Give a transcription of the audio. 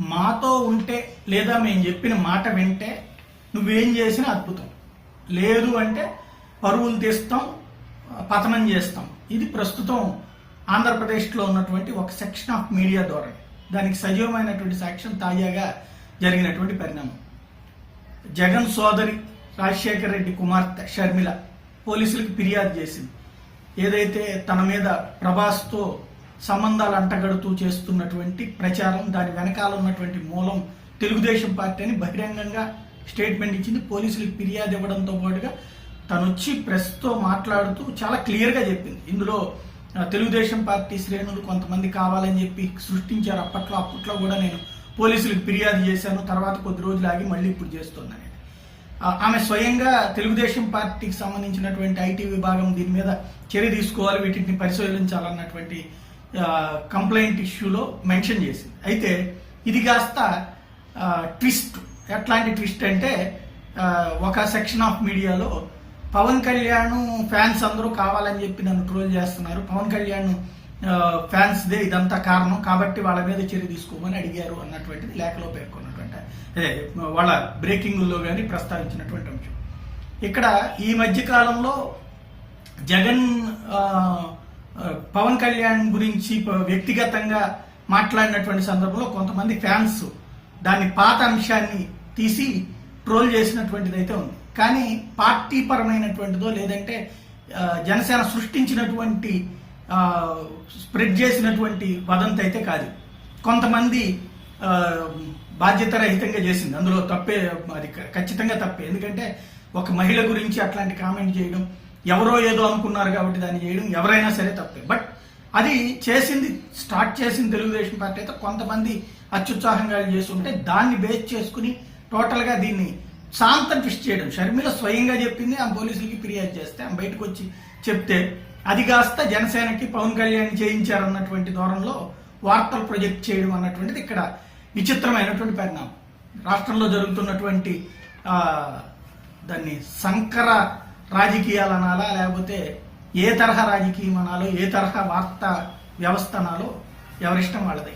మాతో ఉంటే లేదా మేము చెప్పిన మాట వింటే నువ్వేం చేసినా అద్భుతం. లేదు అంటే పరువులు తీస్తాం పతనం చేస్తాం. ఇది ప్రస్తుతం ఆంధ్రప్రదేశ్లో ఉన్నటువంటి ఒక సెక్షన్ ఆఫ్ మీడియా ద్వారా దానికి సజీవమైనటువంటి సాక్ష్యం తాజాగా జరిగినటువంటి పరిణామం. జగన్ సోదరి రాజశేఖర రెడ్డి కుమార్తె షర్మిల పోలీసులకు ఫిర్యాదు చేసింది. ఏదైతే తన మీద ప్రభాస్తో సంబంధాలు అంటగడుతూ చేస్తున్నటువంటి ప్రచారం దాని వెనకాల ఉన్నటువంటి మూలం తెలుగుదేశం పార్టీ అని బహిరంగంగా స్టేట్మెంట్ ఇచ్చింది. పోలీసులకు ఫిర్యాదు ఇవ్వడంతో పాటుగా తను వచ్చి ప్రెస్తో మాట్లాడుతూ చాలా క్లియర్గా చెప్పింది. ఇందులో తెలుగుదేశం పార్టీ శ్రేణులు కొంతమంది కావాలని చెప్పి సృష్టించారు. అప్పట్లో అప్పట్లో కూడా నేను పోలీసులకు ఫిర్యాదు చేశాను. తర్వాత కొద్ది రోజులు ఆగి మళ్ళీ ఇప్పుడు చేస్తున్నాను ఆమె స్వయంగా తెలుగుదేశం పార్టీకి సంబంధించినటువంటి ఐటీ విభాగం దీని మీద చర్య తీసుకోవాలి వీటిని పరిశీలించాలన్నటువంటి కంప్లైంట్ ఇష్యూలో మెన్షన్ చేసింది. అయితే ఇది కాస్త ట్విస్ట్ ఎట్లాంటి ట్విస్ట్ అంటే ఒక సెక్షన్ ఆఫ్ మీడియాలో పవన్ కళ్యాణ్ ఫ్యాన్స్ అందరూ కావాలని చెప్పి నన్ను ట్రోల్ చేస్తున్నారు. పవన్ కళ్యాణ్ ఫ్యాన్స్దే ఇదంతా కారణం. కాబట్టి వాళ్ళ మీద చర్య తీసుకోమని అడిగారు అన్నటువంటిది లేఖలో పేర్కొన్నటువంటి అదే వాళ్ళ బ్రేకింగ్లో కానీ ప్రస్తావించినటువంటి అంశం. ఇక్కడ ఈ మధ్య కాలంలో జగన్ పవన్ కళ్యాణ్ గురించి వ్యక్తిగతంగా మాట్లాడినటువంటి సందర్భంలో కొంతమంది ఫ్యాన్స్ దాన్ని పాత అంశాన్ని తీసి ట్రోల్ చేసినటువంటిది అయితే ఉంది. కానీ పార్టీ పరమైనటువంటిదో లేదంటే జనసేన సృష్టించినటువంటి స్ప్రెడ్ చేసినటువంటి వదంతి అయితే కాదు. కొంతమంది బాధ్యతరహితంగా చేసింది. అందులో తప్పే అది ఖచ్చితంగా తప్పే. ఎందుకంటే ఒక మహిళ గురించి అట్లాంటి కామెంట్ చేయడం ఎవరో ఏదో అనుకున్నారు కాబట్టి దాన్ని చేయడం ఎవరైనా సరే తప్పే. బట్ అది చేసింది స్టార్ట్ చేసింది తెలుగుదేశం పార్టీ అయితే కొంతమంది అత్యుత్సాహంగా చేస్తుంటే దాన్ని బేస్ చేసుకుని టోటల్గా దీన్ని శాంతం ట్విస్ట్ చేయడం. షర్మిల స్వయంగా చెప్పింది ఆ పోలీసులకి ఫిర్యాదు చేస్తే ఆమె బయటకు వచ్చి చెప్తే అది కాస్త జనసేనకి పవన్ కళ్యాణ్ చేయించారన్నటువంటి ధోరణిలో వార్తలు ప్రొజెక్ట్ చేయడం అన్నటువంటిది ఇక్కడ విచిత్రమైనటువంటి పరిణామం. రాష్ట్రంలో జరుగుతున్నటువంటి దాన్ని సంకర రాజకీయాలు అనాలా లేకపోతే ఏ తరహా రాజకీయం అనాలో ఏ తరహా వార్తా వ్యవస్థ అనాలో ఎవరిష్టం వాళ్ళది?